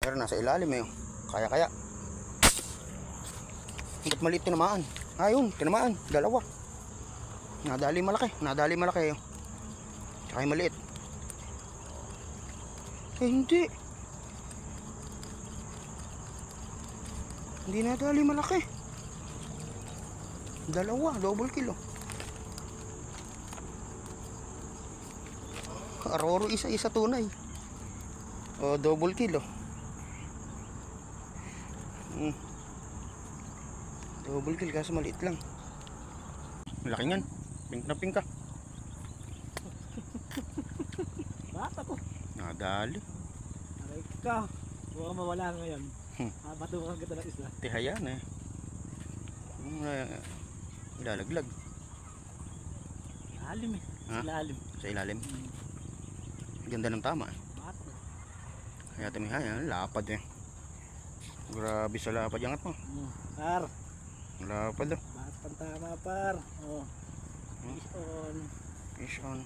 Pero nasa ilalim eh. Kaya kaya. Ba't maliit tinamaan? Ayun, tinamaan. Dalawa. Nadali malaki. Nadali malaki. oh. Tsaka yung maliit. Eh, hindi. Hindi nadali malaki. Dalawa, double kilo. Aroro isa-isa tunay. O, double kilo. Mm. Double kill kaso maliit lang. Laki niyan. Pink na pink ka. Bata ko. Nadali. Aray ka. Huwag mawala ngayon. Hmm. Mapatukan kita ng isla. Tihayan eh. Yung uh, lalaglag Lalim eh. Ha? Lalim. sa ilalim. Hmm. Ganda ng tama eh. Bata. Kaya tumihayan, lapad eh. Grabe sa lapad yung mo. Hmm. Par. Lapad oh. Bakit pantama par? Oh. Hmm? Fish on. Fish on.